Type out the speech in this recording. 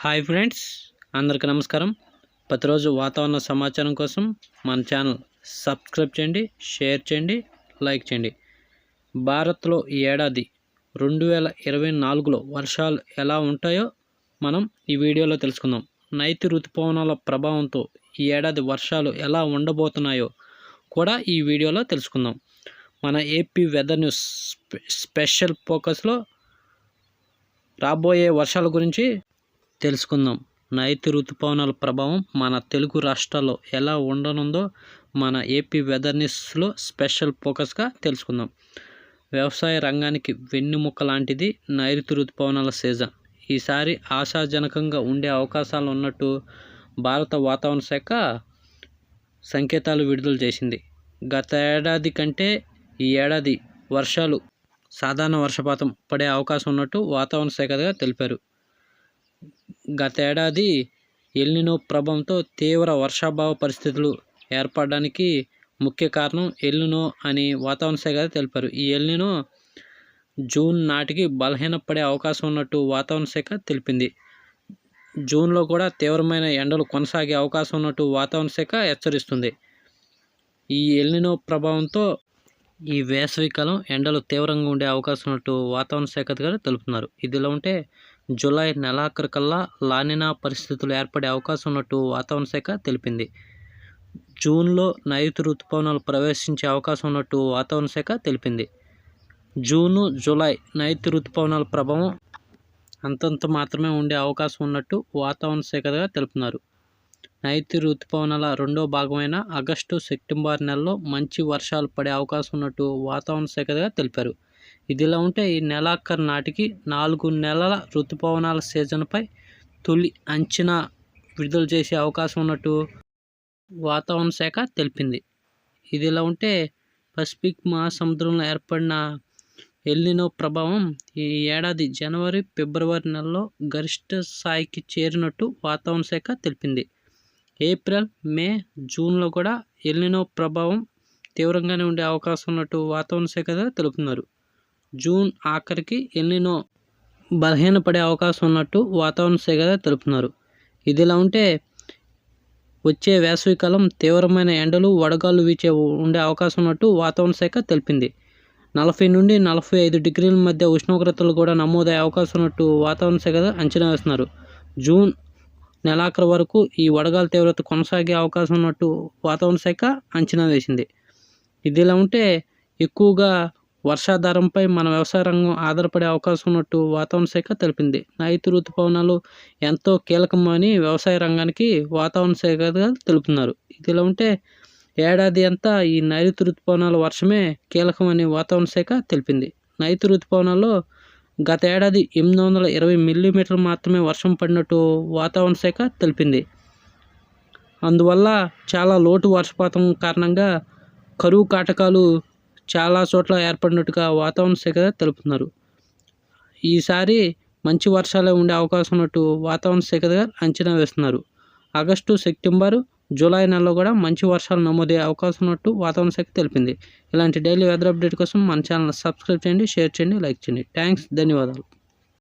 Hi friends అందరికి నమస్కారం. ప్రతిరోజు వాతావరణ సమాచారం కోసం మన ఛానల్ సబ్స్క్రైబ్ చేయండి షేర్ చేయండి లైక్ చేయండి. భారత్లో ఈ ఏడాది రెండు వేల ఇరవై నాలుగులో వర్షాలు ఎలా ఉంటాయో మనం ఈ వీడియోలో తెలుసుకుందాం. నైతి ఋతుపవనాల ప్రభావంతో ఈ ఏడాది వర్షాలు ఎలా ఉండబోతున్నాయో కూడా ఈ వీడియోలో తెలుసుకుందాం. మన AP weather news spe- special ఫోకస్లో రాబోయే వర్షాల గురించి తెలుసుకుందాం. నైతి ఋతుపవనాల ప్రభావం మన తెలుగు రాష్ట్రాల్లో ఎలా ఉండనుందో మన ఏపీ వెదర్ న్యూస్లో స్పెషల్ ఫోకస్గా తెలుసుకుందాం. వ్యవసాయ రంగానికి వెన్నుముక్క లాంటిది నైరుతి ఋతుపవనాల సీజన్. ఈసారి ఆశాజనకంగా ఉండే అవకాశాలు ఉన్నట్టు భారత వాతావరణ శాఖ సంకేతాలు విడుదల చేసింది. గత ఏడాది కంటే ఈ ఏడాది వర్షాలు సాధారణ వర్షపాతం పడే అవకాశం ఉన్నట్టు వాతావరణ శాఖగా తెలిపారు. గతేడాది ఎల్నినో ప్రభావంతో తీవ్ర వర్షాభావ పరిస్థితులు ఏర్పడడానికి ముఖ్య కారణం ఎల్నినో అని వాతావరణ శాఖ తెలిపారు. ఈ ఎల్నినో జూన్ నాటికి బలహీనపడే అవకాశం ఉన్నట్టు వాతావరణ శాఖ తెలిపింది. జూన్లో కూడా తీవ్రమైన ఎండలు కొనసాగే అవకాశం ఉన్నట్టు వాతావరణ శాఖ హెచ్చరిస్తుంది. ఈ ఎల్నినో ప్రభావంతో ఈ వేసవికాలం ఎండలు తీవ్రంగా ఉండే అవకాశం ఉన్నట్టు వాతావరణ శాఖ అధికారులు తెలుపుతున్నారు ఇదిలా ఉంటే జూలై నెలాఖరు కల్లా లానినా పరిస్థితులు ఏర్పడే అవకాశం ఉన్నట్టు వాతావరణ శాఖ తెలిపింది. జూన్లో నైరుతి ఋతుపవనాలు ప్రవేశించే అవకాశం ఉన్నట్టు వాతావరణ శాఖ తెలిపింది. జూను జూలై నైరుతి ఋతుపవనాల ప్రభావం అంతంత మాత్రమే ఉండే అవకాశం ఉన్నట్టు వాతావరణ శాఖగా తెలుపుతున్నారు. నైరుతి ఋతుపవనాల రెండో భాగమైన ఆగస్టు సెప్టెంబర్ నెలలో మంచి వర్షాలు పడే అవకాశం ఉన్నట్టు వాతావరణ శాఖగా తెలిపారు. ఇదిలా ఉంటే ఈ నెలాఖరు నాటికి నాలుగు నెలల ఋతుపవనాల సీజన్పై తొలి అంచనా విడుదల చేసే అవకాశం ఉన్నట్టు వాతావరణ శాఖ తెలిపింది. ఇదిలా ఉంటే పసిఫిక్ మహాసముద్రంలో ఏర్పడిన ఎల్నినో ప్రభావం ఈ ఏడాది జనవరి ఫిబ్రవరి నెలలో గరిష్ట స్థాయికి చేరినట్టు వాతావరణ శాఖ తెలిపింది. ఏప్రిల్ మే జూన్లో కూడా ఎల్నినో ప్రభావం తీవ్రంగానే ఉండే అవకాశం ఉన్నట్టు వాతావరణ శాఖ తెలుపుతున్నారు జూన్ ఆఖరికి ఎల్నినో బలహీనపడే అవకాశం ఉన్నట్టు వాతావరణ శాఖ తెలుపుతున్నారు. ఇదిలా ఉంటే వచ్చే వేసవికాలం తీవ్రమైన ఎండలు వడగాలు వీచే ఉండే అవకాశం ఉన్నట్టు వాతావరణ శాఖ తెలిపింది. నలభై నుండి నలభై ఐదు డిగ్రీల మధ్య ఉష్ణోగ్రతలు కూడా నమోదయ్యే అవకాశం ఉన్నట్టు వాతావరణ శాఖ అంచనా వేస్తున్నారు. జూన్ నెలాఖరు వరకు ఈ వడగాల తీవ్రత కొనసాగే అవకాశం ఉన్నట్టు వాతావరణ శాఖ అంచనా వేసింది. ఇదిలా ఉంటే ఎక్కువగా వర్షాధారంపై మన వ్యవసాయ రంగం ఆధారపడే అవకాశం ఉన్నట్టు వాతావరణ శాఖ తెలిపింది. నైరుతి ఋతుపవనాలు ఎంతో కీలకమని వ్యవసాయ రంగానికి వాతావరణ శాఖ తెలుపుతున్నారు. ఇదిలా ఉంటే ఏడాది అంతా ఈ నైరుతి ఋతుపవనాల వర్షమే కీలకమని వాతావరణ శాఖ తెలిపింది. నైరుతి ఋతుపవనాల్లో గత ఏడాది ఎనిమిది వందల ఇరవై మిల్లీమీటర్లు మాత్రమే వర్షం పడినట్టు వాతావరణ శాఖ తెలిపింది. అందువల్ల చాలా లోటు వర్షపాతం కారణంగా కరువు కాటకాలు చాలా చోట్ల ఏర్పడినట్టుగా వాతావరణ శాఖ తెలుపుతున్నారు. ఈసారి మంచి వర్షాలే ఉండే అవకాశం ఉన్నట్టు వాతావరణ శాఖ అంచనా వేస్తున్నారు. ఆగస్టు సెప్టెంబరు జూలై నెలలో కూడా మంచి వర్షాలు నమోదయ్యే అవకాశం ఉన్నట్టు వాతావరణ శాఖ తెలిపింది. ఇలాంటి డైలీ వెదర్ అప్డేట్ కోసం మన ఛానల్ సబ్స్క్రైబ్ చేయండి షేర్ చేయండి లైక్ చేయండి. థ్యాంక్స్ ధన్యవాదాలు.